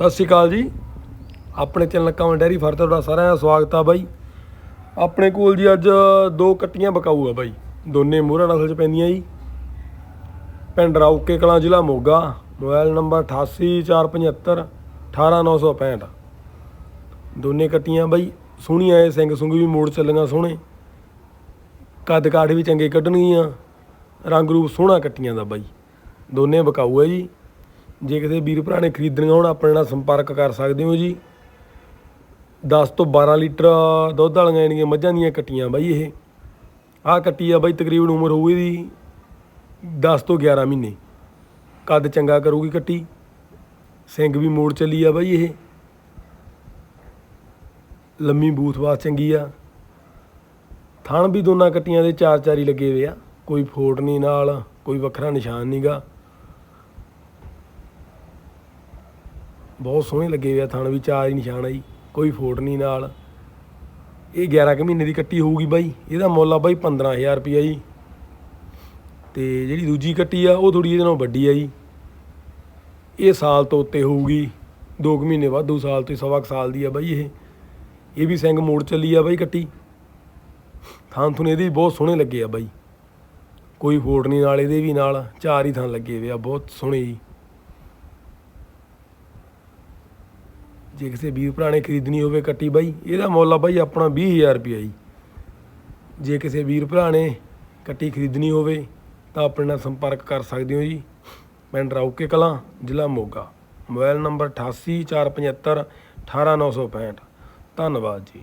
ਸਤਿ ਸ਼੍ਰੀ ਅਕਾਲ ਜੀ। ਆਪਣੇ ਚੈਨਲ ਕਮਲ ਡੈਰੀ ਫਰ ਤੁਹਾਡਾ ਸਾਰਿਆਂ ਦਾ ਸਵਾਗਤ ਆ ਬਾਈ। ਆਪਣੇ ਕੋਲ ਜੀ ਅੱਜ ਦੋ ਕੱਟੀਆਂ ਬਕਾਊ ਆ ਬਾਈ। ਦੋਨੇ ਮੂਹਰਾ ਨਸਲ ਚ ਪੈਂਦੀਆਂ ਜੀ। ਪਿੰਡ ਰੌਕੇ ਕਲਾਂ ਜ਼ਿਲ੍ਹਾ ਮੋਗਾ। ਮੋਬਾਈਲ ਨੰਬਰ 8845 18965 ਦੋਨੇ ਕੱਟੀਆਂ ਬਾਈ। ਸੋਹਣੀਆਂ ਐ ਸਿੰਘ ਸੁੰਗ ਵੀ ਮੋੜ ਚੱਲੀਆਂ ਸੋਹਣੇ। ਕੱਦ ਕਾਠ ਵੀ ਚੰਗੇ ਕੱਢਣਗੀਆਂ। ਰੰਗ ਰੂਪ ਸੋਹਣਾ ਕੱਟੀਆਂ ਦਾ ਬਾਈ। ਦੋਨੇ ਬਕਾਊ ਹੈ ਜੀ। ਜੇ ਕਿਸੇ ਵੀਰ ਭਰਾ ਨੇ ਖਰੀਦਣੀਆਂ ਹੋਣ, ਆਪਣੇ ਨਾਲ ਸੰਪਰਕ ਕਰ ਸਕਦੇ ਹੋ ਜੀ। 10 ਤੋਂ 12 ਲੀਟਰ ਦੁੱਧ ਵਾਲੀਆਂ ਜਿਹੜੀਆਂ ਮੱਝਾਂ ਦੀਆਂ ਕੱਟੀਆਂ ਬਾਈ ਇਹ। ਆਹ ਕੱਟੀ ਆ ਬਾਈ, ਤਕਰੀਬਨ ਉਮਰ ਹੋਊ ਇਹਦੀ 10 ਤੋਂ 11 ਮਹੀਨੇ। ਕੱਦ ਚੰਗਾ ਕਰੂਗੀ ਕੱਟੀ। ਸਿੰਘ ਵੀ ਮੋੜ ਚੱਲੀ ਆ ਬਾਈ ਇਹ। ਲੰਮੀ ਬੂਥ ਬਾਤ ਚੰਗੀ ਆ। ਥਣ ਵੀ ਦੋਨਾਂ ਕੱਟੀਆਂ ਦੇ ਚਾਰ ਚਾਰ ਹੀ ਲੱਗੇ ਹੋਏ ਆ। ਕੋਈ ਫੋਟ ਨਹੀਂ ਨਾਲ, ਕੋਈ ਵੱਖਰਾ ਨਿਸ਼ਾਨ ਨਹੀਂਗਾ ਬਹੁਤ ਸੋਹਣੇ ਲੱਗੇ ਹੋਏ ਆ ਥਣ ਵੀ, ਚਾਰ ਹੀ ਨਿਸ਼ਾਨ ਆ ਜੀ, ਕੋਈ ਫੋਟ ਨਹੀਂ ਨਾਲ। ਇਹ 11 ਕੁ ਮਹੀਨੇ ਦੀ ਕੱਟੀ ਹੋਊਗੀ ਬਾਈ, ਇਹਦਾ ਮੁੱਲ ਆ ਬਾਈ 15000 ਰੁਪਈਆ ਜੀ। ਤੇ ਜਿਹੜੀ ਦੂਜੀ ਕੱਟੀ ਆ, ਉਹ ਥੋੜੀ ਇਹਦੇ ਨਾਲੋਂ ਵੱਡੀ ਆ ਜੀ। ਇਹ ਸਾਲ ਤੋਂ ਉੱਤੇ ਹੋਊਗੀ 2 ਕੁ ਮਹੀਨੇ ਵਾਧੂ ਸਾਲ ਤੋਂ, ਸਵਾ ਕੁ ਸਾਲ ਦੀ ਆ ਬਾਈ ਇਹ। ਇਹ ਵੀ ਸਿੰਘ ਮੋੜ ਚੱਲੀ ਆ ਬਾਈ ਕੱਟੀ। ਥਾਂ ਥੁਨ ਇਹਦੇ ਵੀ ਬਹੁਤ ਸੋਹਣੇ ਲੱਗੇ ਆ ਬਾਈ। ਕੋਈ ਫੋਟ ਨਹੀਂ ਨਾਲ, ਇਹਦੇ ਵੀ ਨਾਲ ਚਾਰ ਹੀ ਥਾਂ ਲੱਗੇ ਹੋਏ ਆ, ਬਹੁਤ ਸੋਹਣੇ ਜੀ। ਜੇ ਕਿਸੇ ਵੀਰ ਭਰਾ ਨੇ ਖਰੀਦਣੀ ਹੋਵੇ ਕੱਟੀ ਬਾਈ, ਇਹਦਾ ਮੁੱਲ ਆ ਬਾਈ ਆਪਣਾ 20000 ਰੁਪਇਆ ਜੀ। ਜੇ ਕਿਸੇ ਵੀਰ ਭਰਾ ਨੇ ਕੱਟੀ ਖਰੀਦਣੀ ਹੋਵੇ ਤਾਂ ਆਪਣੇ ਨਾਲ ਸੰਪਰਕ ਕਰ ਸਕਦੇ ਹੋ ਜੀ। ਪਿੰਡ ਰੌਕੇ ਕਲਾਂ, ਜ਼ਿਲ੍ਹਾ ਮੋਗਾ। ਮੋਬਾਈਲ ਨੰਬਰ 8845 18965 ਧੰਨਵਾਦ ਜੀ।